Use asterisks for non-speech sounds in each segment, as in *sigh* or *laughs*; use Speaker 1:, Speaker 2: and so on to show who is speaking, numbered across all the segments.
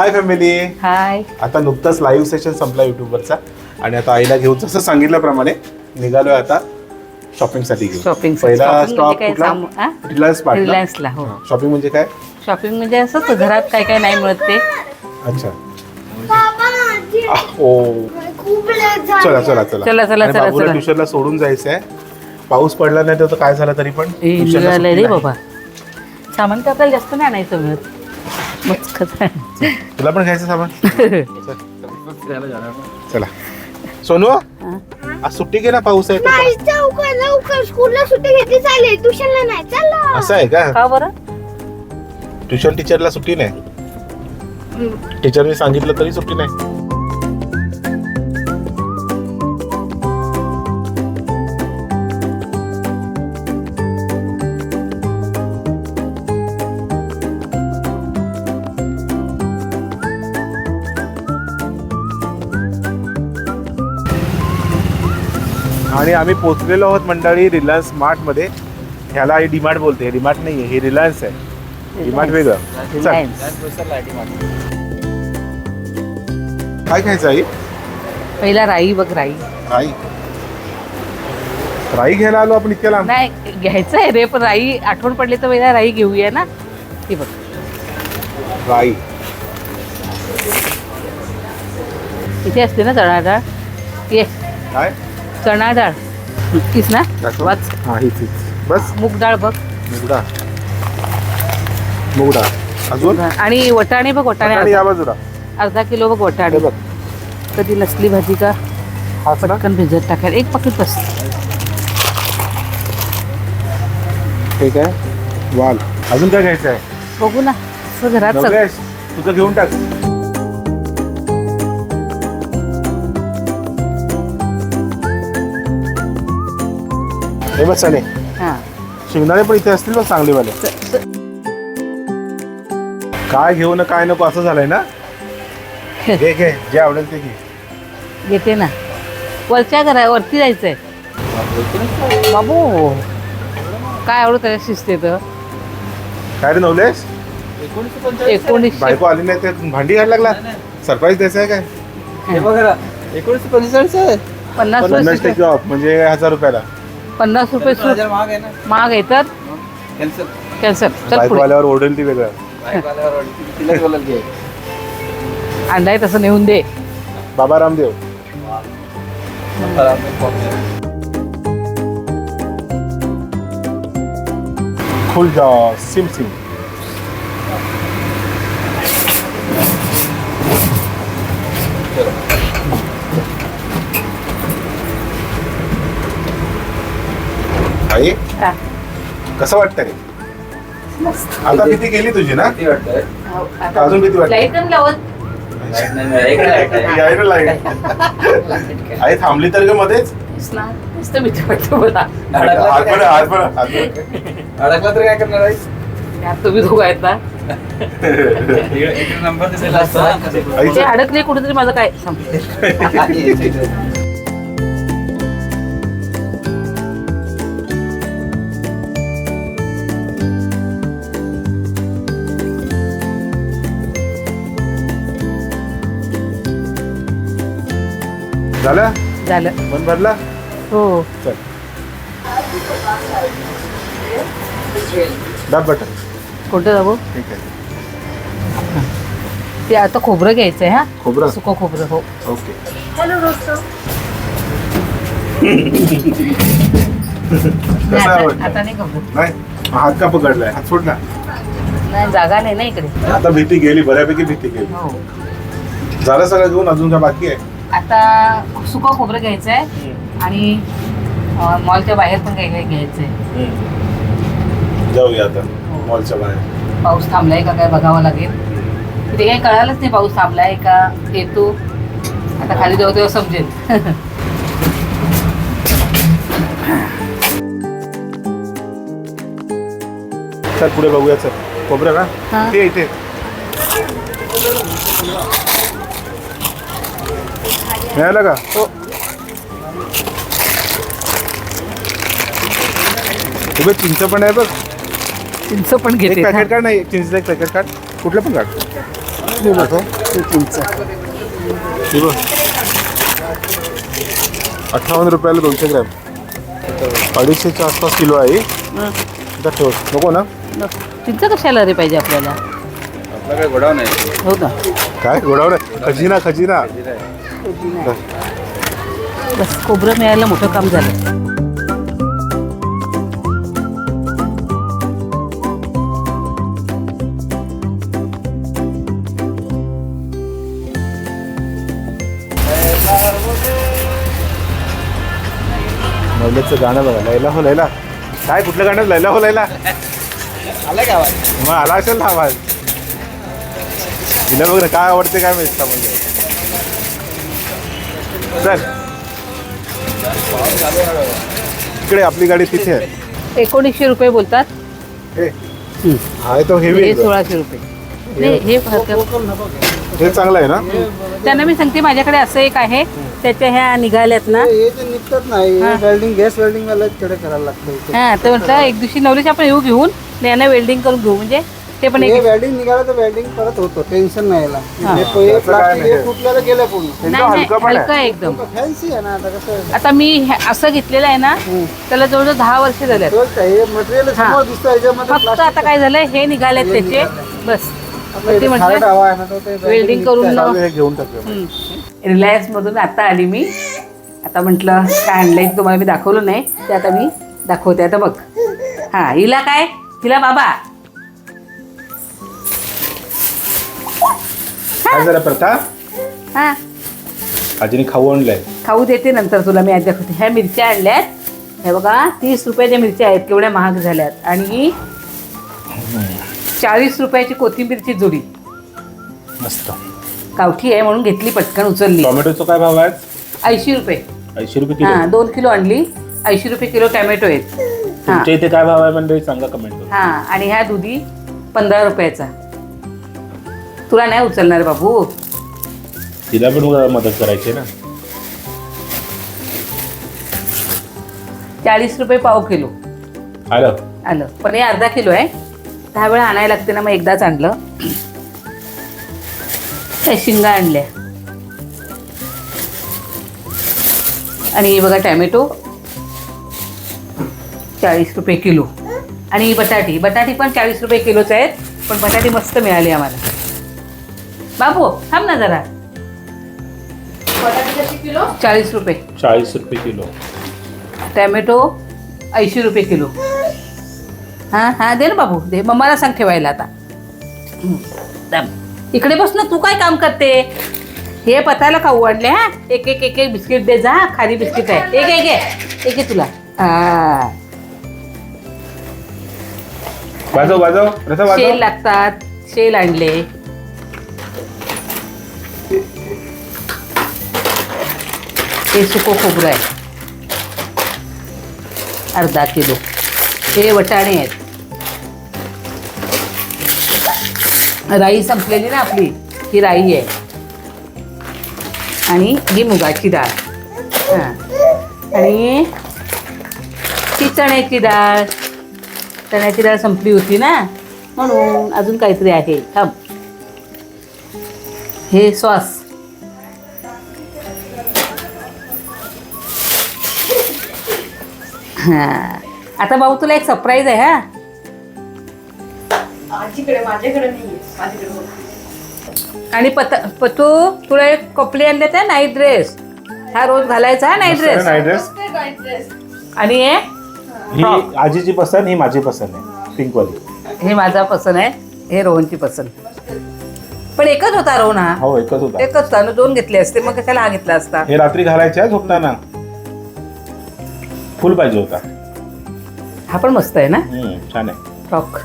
Speaker 1: Hi family
Speaker 2: हाय
Speaker 1: आता नुकताच live session संपला युट्यूबवरचा आणि आता आईला घेऊन जसं सांगितल्याप्रमाणे निघालोय आता शॉपिंगसाठी घेऊन.
Speaker 2: साठी.
Speaker 1: पहिला स्टॉप
Speaker 2: म्हणजे
Speaker 1: कुठला?
Speaker 2: हा?
Speaker 1: रिलायन्स
Speaker 2: Reliance ला, हो.
Speaker 1: शॉपिंग म्हणजे काय?
Speaker 2: शॉपिंग म्हणजे असंच घरात काय काय नाही मिळत ते.
Speaker 1: अच्छा. ओ. चला चला चला.
Speaker 2: चला, चला,
Speaker 1: आणि
Speaker 2: चला,
Speaker 1: बाबूला
Speaker 2: चला.
Speaker 1: ट्युशनला सोडून जायचंय. पाऊस पडला नाही तर काय झालं तरी पण?
Speaker 2: हे
Speaker 1: सुट्टी नाही.
Speaker 2: बाबा. सामान तर आपल्याला जास्त नाही आणायचं मिळत?
Speaker 1: तुला पण घ्यायचं सामान? चला. सोनू? आज सुट्टी घे ना पाऊस आहे
Speaker 3: लवकर स्कूलला सुट्टी घेतली चालेल. ट्युशनला नाही चला.
Speaker 1: असं आहे का?
Speaker 2: का बरं?
Speaker 1: ट्युशन टीचरला सुट्टी नाही? टीचरने सांगितलं तरी सुट्टी नाही. आणि आम्ही पोचलेलो आहोत मंडळी रिलायन्स स्मार्टमध्ये. ह्याला ही डीमार्ट बोलते. डीमार्ट नाही हे रिलायन्स आहे. डीमार्ट वेगळं. काय खायचं आई?
Speaker 2: पहिला राई बघ राई.
Speaker 1: राई? राई घ्यायला आलो आपण इतक्या लांब?
Speaker 2: नाही घ्यायचं आहे रे पण राई आठवण पडली तर पहिला राई घेऊया ना. ती बघ.
Speaker 1: राई.
Speaker 2: इथे असते ना चणा डाळ ये.
Speaker 1: काय?
Speaker 2: चणा डाळ तीच ना. वाच.
Speaker 1: हा हीच हीच. बस.
Speaker 2: मूग डाळ बघ.
Speaker 1: मुगडा मुगडा अजून?
Speaker 2: आणि वटाणे बघ वटाणे
Speaker 1: आणि या
Speaker 2: अर्धा-
Speaker 1: बाजूला.
Speaker 2: अर्धा किलो बघ वटाणे.
Speaker 1: बघ.
Speaker 2: कधी नसली भाजी का? पटकन भिजत टाकायला. एक पाकिट बस.
Speaker 1: ठीक आहे. वाल. अजून काय घ्यायचं आहे?
Speaker 2: बघू ना. असं घरात सग-
Speaker 1: नवलेश तुझं घेऊन टाक. हे बस चणे
Speaker 2: हा.
Speaker 1: शेंगदाणे पण इथे असतील बघ चांगलेवाले काय घेऊ ना काय नको असं झालंय ना? *laughs* घे घे जे आवडेल ते घे.
Speaker 2: घेते ना. वरच्या घरा वरती जायचंय. बाबू काय आवडत त्याला शिस्ते तर?
Speaker 1: काय रे नवलेश?
Speaker 2: एकोणीसशे.
Speaker 1: बायको आली नाही ते भांडी घालायला लागला. सरप्राईज द्यायचं आहे काय?
Speaker 4: हे बघा एकोणीसशे पंचेचाळीस आहे.
Speaker 2: पन्नास
Speaker 1: पन्नास टक्के ऑफ म्हणजे हजार रुपयाला.
Speaker 2: पन्नास रुपये सूट.
Speaker 4: महाग आहे ना.
Speaker 2: महाग आहे तर?
Speaker 4: कॅन्सल
Speaker 2: कॅन्सल चल पुढे.
Speaker 1: ओरडेल ती वेगळं.
Speaker 4: तिलाच बोलायला घे.
Speaker 2: तसं नेऊन दे.
Speaker 1: बाबा रामदेव. खुल जा सिम सिम. आई
Speaker 2: हा.
Speaker 1: कसं वाटतं रे आता भीती गेली तुझी ना?
Speaker 4: किती वाटतंय?
Speaker 1: अजून भीती वाटते
Speaker 2: लाइट पण लावत.
Speaker 4: लाइट नाही मिळाली. इकडे लाइट आहे.
Speaker 1: याय ना लाइट आई थांबली तर ग मध्येच?
Speaker 2: नुसतं भीती वाटतं मला
Speaker 4: अडकला
Speaker 1: हात
Speaker 4: तर
Speaker 1: पण
Speaker 4: काय
Speaker 1: हात पण हात पण.
Speaker 4: अडकला तर काय करणार
Speaker 2: यात तुम्ही दोघं आहेत ना.
Speaker 4: नंबर असतो
Speaker 2: ते अडकले कुठेतरी माझं काय? *laughs* संपलं
Speaker 1: झालं?
Speaker 2: झालं.
Speaker 1: मन भरला
Speaker 2: हो.
Speaker 1: चल. दाब बटन.
Speaker 2: कोणतं जाऊ
Speaker 1: ठीक आहे.
Speaker 2: ते आता खोबरं घ्यायचंय हा?
Speaker 1: खोबरं?
Speaker 2: सुकं खोबरं हो.
Speaker 1: ओके.
Speaker 2: नाही,
Speaker 1: कसं
Speaker 2: आता
Speaker 1: आवडलं?
Speaker 2: आता नाही खोबरं
Speaker 1: नाही? हात का पकडलाय? हात सोड ना.
Speaker 2: नाही जागा नाही ना इकडे.
Speaker 1: आता भीती गेली बऱ्यापैकी भीती गेली.
Speaker 2: हो.
Speaker 1: झालं सगळं घेऊन अजून काय बाकी आहे?
Speaker 2: आता सुकं खोबरं घ्यायचंय आणि अं, मॉलच्या बाहेर पण काही काही घ्यायचंय.
Speaker 1: जाऊया आता मॉलच्या बाहेर.
Speaker 2: पाऊस थांबलाय का काय बघावं लागेल. ते काही कळालंच नाही पाऊस थांबलाय का येतो. आता खाली जाऊ तेव्हा समजेल.
Speaker 1: चल पुढे बघूया चल. खोबरं
Speaker 2: हा.
Speaker 1: का ते इथे. मिळालं का?
Speaker 2: हो.
Speaker 1: उभे चिंच पण आहे बघ.
Speaker 2: चिंच पण
Speaker 1: एक
Speaker 2: घेते
Speaker 1: पॅकेट काढ नाही चिंचचं एक पॅकेट काढ. कुठलं पण काढ.
Speaker 2: हे बघ हे चिंच
Speaker 1: हे बघ. अठ्ठावन्न रुपयाला दोनशे ग्रॅम. अडीचशेच्या आसपास किलो आहे.
Speaker 2: हं.
Speaker 1: आता ठेव. नको ना?
Speaker 2: न- चिंच कशाला रे पाहिजे आपल्याला?
Speaker 4: आपला काही गोडाऊन आहे?
Speaker 2: हो का?
Speaker 1: काय गोडावर खजिना खजिना.
Speaker 2: बस खोबरं मिळायला मोठं काम झालं.
Speaker 1: नवलेचं गाणं बघा लैला हो लैला. काय कुठलं गाणं? लैला हो लैला.
Speaker 4: आला का आवाज?
Speaker 1: मग आला असेल ना आवाज. तिला बघ ना काय आवडते काय माहीत म्हणजे. इकडे आपली गाडी तिथे आहे.
Speaker 2: एकोणीसशे रुपये बोलतात.
Speaker 1: हे. हा आहे तो हेवी
Speaker 2: हे सोळाशे रुपये. नाही हे हरकत
Speaker 1: हे चांगलं आहे ना?
Speaker 2: त्यांना मी सांगते माझ्याकडे असं एक आहे. त्याच्या ह्या निघाल्यात ना.
Speaker 5: हे जे निघतात नाही
Speaker 2: हा.
Speaker 5: वेल्डिंग गॅस वेल्डिंग वाल्याकडे करायला लागतं इथे.
Speaker 2: हा तर म्हटलं एक दिवशी नवरीच आपण येऊ घेऊन आणि यांना वेल्डिंग करून घेऊ. म्हणजे ते पण
Speaker 5: हे
Speaker 2: एक
Speaker 5: वेल्डिंग निघालं तर वेल्डिंग परत होतो टेन्शन नाही याला.
Speaker 2: हा.
Speaker 5: हे हे हे. फुटलेलं गेलं पूर्ण.
Speaker 2: नाही नाही
Speaker 1: हलकं आहे.
Speaker 2: एकदम.
Speaker 5: फॅन्सी आहे ना आता कसं?
Speaker 2: आता मी हे- असं घेतलेलं आहे ना. त्याला जवळजवळ दहा वर्ष झाल्यात
Speaker 5: तोच काय, हे मटेरियल. समोर दिसतं याच्यामध्ये
Speaker 2: फक्त आता काय झालंय हे निघालेत त्याचे. बस. ते म्हटलं
Speaker 5: खारट हवा आहे ना, तो ते
Speaker 2: वेल्डिंग करून
Speaker 1: चालू हे घेऊन टाकूया.
Speaker 2: रिलायन्स मधून आता आली मी. आता म्हटलं काय आणलंय ते तुम्हाला मी दाखवलं नाही ते आता मी दाखवते. आता बघ. हा हिला काय? हिला बाबा
Speaker 1: काय जरा प्रथा
Speaker 2: हा.
Speaker 1: आजीने खाऊ आणलंय.
Speaker 2: खाऊ देते नंतर तुला मी आज दाखवते ह्या मिरच्या आणल्यात. हे बघा तीस रुपयाच्या मिरच्या आहेत केवढ्या महाग झाल्यात. आणि चाळीस रुपयाची कोथिंबीरची जोडी.
Speaker 1: मस्त.
Speaker 2: गावठी आहे म्हणून घेतली पटकन उचलली.
Speaker 1: टोमॅटोचा काय भाव आहे
Speaker 2: ऐंशी रुपये.
Speaker 1: ऐंशी रुपये
Speaker 2: हा दोन किलो आणली. ऐंशी रुपये किलो टॅमॅटो आहेत. हा.
Speaker 1: तुमच्या इथे काय भाव आहे मंडळी? सांगा कमेंट करून.
Speaker 2: हा आणि ह्या दुधी पंधरा रुपयाचा. तुला नाही उचलणार बाबू.
Speaker 1: तिला पण मदत करायची ना.
Speaker 2: चाळीस रुपये पाव किलो.
Speaker 1: आलं.
Speaker 2: आलं. पण हे अर्धा किलो आहे. दहा वेळा आणायला लागते ना मग एकदाच आणलं. हे शिंगा आणल्या. आणि हे बघा टॅमॅटो. चाळीस रुपये किलो. आणि बटाटी. बटाटी पण चाळीस रुपये किलोच आहेत पण बटाटी मस्त मिळाली आम्हाला. बाबू थांब ना जरा. चाळीस रुपये.
Speaker 1: चाळीस रुपये किलो.
Speaker 2: टॅमॅटो ऐंशी रुपये किलो. हां हां दे ना बाबू दे. मम्माला सांग ठेवायला आता. हं, दम. इकडे बस ना तू काय काम करते? हे पतायला खाऊ आणले हा? एक एक एक एक बिस्किट दे जा खाली बिस्किट आहे. एक एक एक. एक आहे तुला. हा
Speaker 1: वाजव वाजव. प्रथा
Speaker 2: शेल
Speaker 1: वाजव
Speaker 2: लागतात शेल आणले. हे सुको खोबरं आहे. अर्धा किलो. हे वटाणे आहेत. राई संपलेली ना आपली ही राई आहे. आणि ही मुगाची डाळ. हां. आणि ती चण्याची डाळ. चण्याची डाळ संपली होती ना? म्हणून अजून काहीतरी आहे. थांब. हे सॉस. हा. आता भाऊ तुला एक सरप्राईज आहे हा? आणि पत पतू तुला एक कपडे आणले त्या नाईट ड्रेस हा रोज घालायचा हा नाईट ड्रेस
Speaker 1: नाईट ड्रेस
Speaker 2: आणि हे?
Speaker 1: ही आजीची पसंत ही माझी पसंत आहे. पिंक वाली
Speaker 2: हे माझा पसंत आहे हे रोहनची पसंत. पण एकच होता रोहन हा?
Speaker 1: हो एकच होता.
Speaker 2: एकच होता ना दोन घेतले असते मग कशाला हा घेतला असता?
Speaker 1: हे रात्री घालायचे हा झोपताना. फुल पाहिजे होता.
Speaker 2: हा पण मस्त आहे ना?
Speaker 1: हम्म, छान आहे.
Speaker 2: फ्रॉक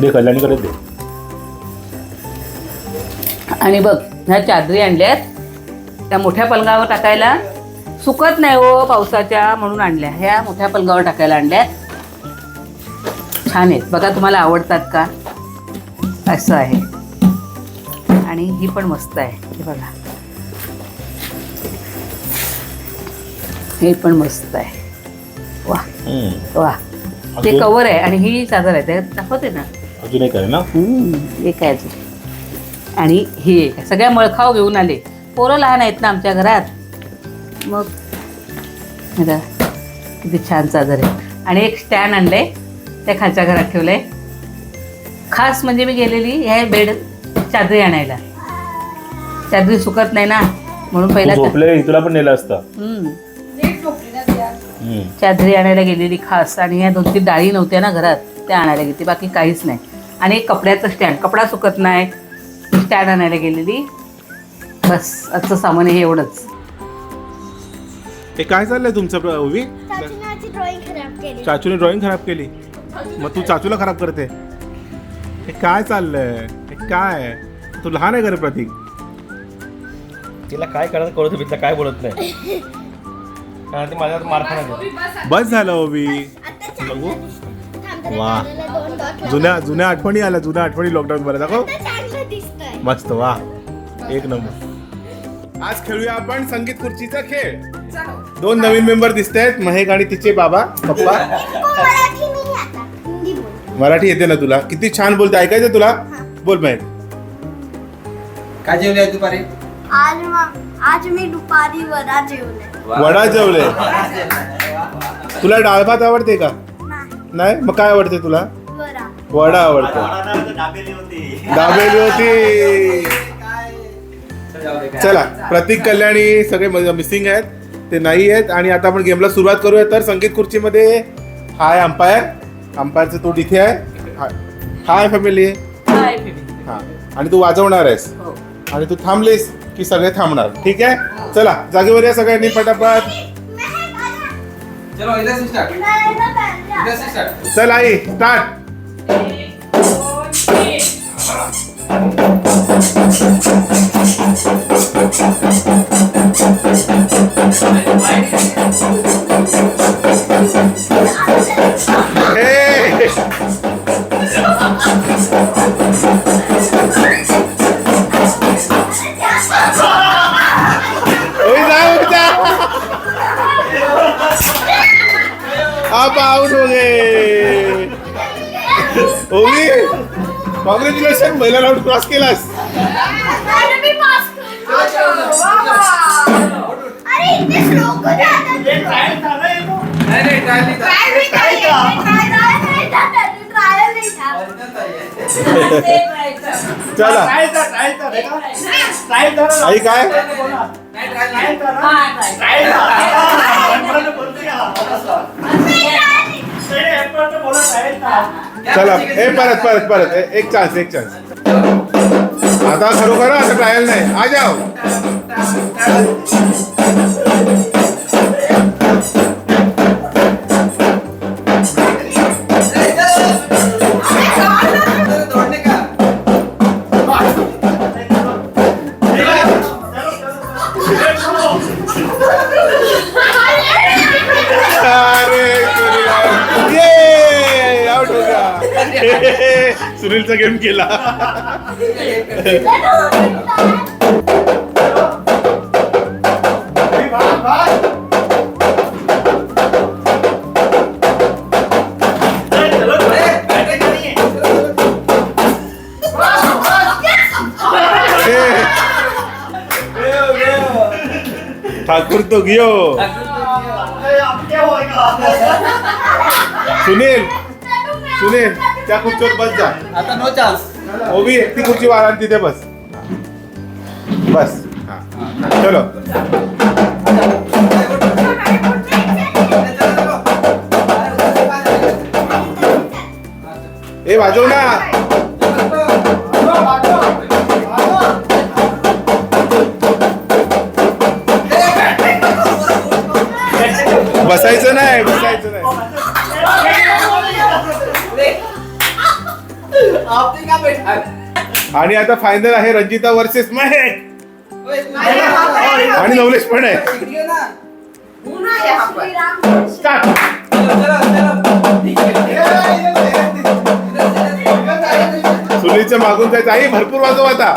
Speaker 1: दे कल्याणीकडे दे.
Speaker 2: आणि बघ ह्या चादरी आणल्यात. त्या मोठ्या पलंगावर टाकायला सुकत नाही हो पावसाच्या म्हणून आणल्या. ह्या मोठ्या पलंगावर टाकायला आणल्यात छान आहेत. बघा तुम्हाला आवडतात का? असं आहे. आणि ही पण मस्त आहे. हे बघा. हे पण मस्त आहे. वा. वा. ते? कवर आहे आणि ही चादर आहे. ते दाखवते ना?
Speaker 1: अजून एक आहे ना?
Speaker 2: हम्म, हे काय अजून? आणि हे एक आहे. सगळ्या मळखाव घेऊन आले. पोरं लहान आहेत ना आमच्या घरात. मग? बघा, किती छान चादर आहे. आणि एक स्टँड आणलंय. त्या खालच्या घरात ठेवलंय. खास म्हणजे मी गेलेली ह्या बेड चादरी आणायला. चादरी सुकत नाही ना. म्हणून पहिला
Speaker 1: झोपले तुला पण नेलं असतं.
Speaker 2: हम्म.
Speaker 1: हम्म.
Speaker 2: चादरी आणायला गेलेली खास. आणि ह्या दोन तीन डाळी नव्हत्या ना घरात त्या आणायला गेली बाकी काहीच नाही. आणि एक कपड्याचं स्टँड. कपडा सुकत नाही. स्टँड आणायला गेलेली. बस आजचं सामान हे एवढंच.
Speaker 1: हे काय चाललंय तुमचं ओवी
Speaker 3: चाचूने ड्रॉइंग खराब केली.
Speaker 1: चाचूने ड्रॉइंग खराब केली? मग तू चाचूला खराब करते. हे काय चाललंय? हे काय? तू लहान आहे का रे प्रतीक?
Speaker 6: तिला काय करायचं कळत तिला काय बोलत नाही. *laughs* कारण ती माझ्यावर मार खाणार
Speaker 1: बस झालं
Speaker 3: आता
Speaker 1: बघू. वा. जुन्या जुन्या आठवणी आल्या जुन्या आठवणी लॉकडाऊन मध्ये. दाखव. मस्त वा. एक नंबर. आज खेळूया आपण संगीत खुर्चीचा खेळ. दोन नवीन मेंबर दिसत आहेत महेक आणि तिचे बाबा पप्पा.
Speaker 3: मराठी नाही आता. हिंदी बोल.
Speaker 1: मराठी येते ना तुला? किती छान बोलते. ऐकायचं तुला? बोल महेक.
Speaker 4: काय जेवले दुपारी?
Speaker 3: आज आज मी दुपारी वडा जेवले.
Speaker 1: वडा जेवले. तुला डाळ भात आवडते का?
Speaker 3: नाही.
Speaker 1: मग काय आवडते तुला?
Speaker 3: वडा.
Speaker 1: वडा आवडतो.
Speaker 6: दाबेली होती.
Speaker 1: दाबेली होती. चला प्रतीक कल्याणी सगळे मिसिंग आहेत. ते नाही आहेत. आणि आता आपण गेमला सुरुवात करूया. तर संगीत खुर्चीमध्ये हाय अंपायर. अंपायरचं तोट इथे आहे. हाय. Hi family. हा. आणि तू वाजवणार आहेस.
Speaker 2: हो.
Speaker 1: आणि तू थांबलीस. की सगळे थांबणार. ठीक आहे? चला जागेवर या सगळ्यांनी पटापट.
Speaker 4: चलो इधर से स्टार्ट इधर से स्टार्ट
Speaker 1: चल आई स्टार्ट
Speaker 4: नहीं था
Speaker 3: ट्रायल नहीं था
Speaker 1: चला. आई काय?
Speaker 4: नहीं ट्रायल नहीं
Speaker 1: चला ए परत परत परत ए- एक चान्स एक चान्स आता खरोखर आता ट्रायल नाही. आ जाओ. सुनीलचा गेम केला. ठाकूर तो गियो सुनील सुनील. त्या खुर्चीवर बस जा.
Speaker 4: आता नो चांस
Speaker 1: ओवी ती खुर्ची वारा तिथे बस. बस. हा. चलो. ए वाजव ना. बसायचं नाही बसायचं नाही.
Speaker 4: आपने क्या बैठा
Speaker 1: आणि आता फायनल आहे रंजिता वर्सेस महेक आणि नवलेश पण आहे. स्टार्ट सुनीलच्या मागून जायचं. आई भरपूर वाजव आता.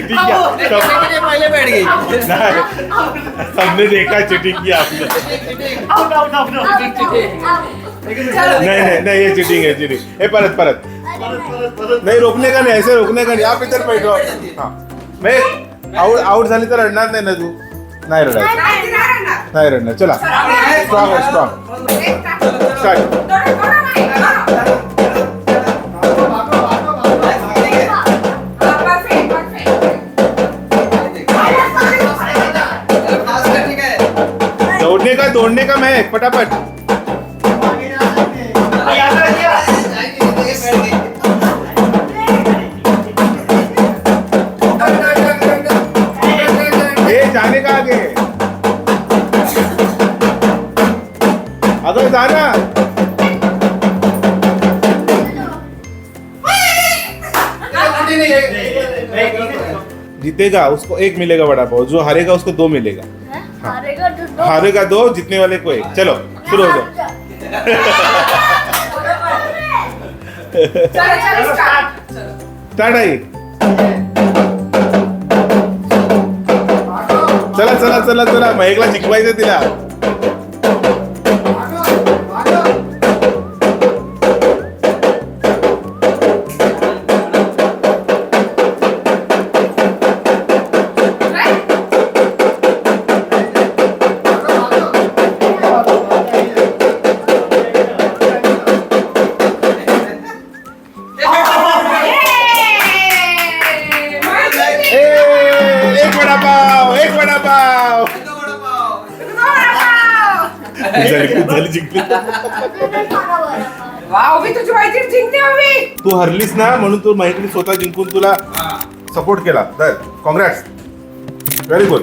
Speaker 1: चिटिंग किया सब-
Speaker 4: पहिले बैठ गई.
Speaker 1: सबने देखा चिटिंग किया आपने नहीं नहीं नहीं ये चीटिंग है चीटिंग ए परत परत. नहीं रोकने का नहीं? ऐसे रोकने का नहीं? आप इधर बैठो. हाँ. मैं आउट आउट झाली तर रडणार नाही ना तू? नाही रडायचं नाही रडणार. चला. स्ट्रॉंग स्ट्रॉंग स्टार्ट दौड़ने का मैं फटाफट जाने का आगे अगर जाना जीतेगा उसको एक मिलेगा बड़ा पाव जो हारेगा उसको दो मिलेगा
Speaker 3: हारेगा का दो
Speaker 1: दो जीतने वाले को एक। चलो शुरू हो जाओ स्टार्ट आहे चला चला चला चला महेकला शिकवायचं तिला.
Speaker 7: तुझी मैत्रीण
Speaker 1: तू हरलीस ना म्हणून तू माहिती स्वतः जिंकून तुला सपोर्ट केला. तर कॉंग्रॅट्स व्हेरी गुड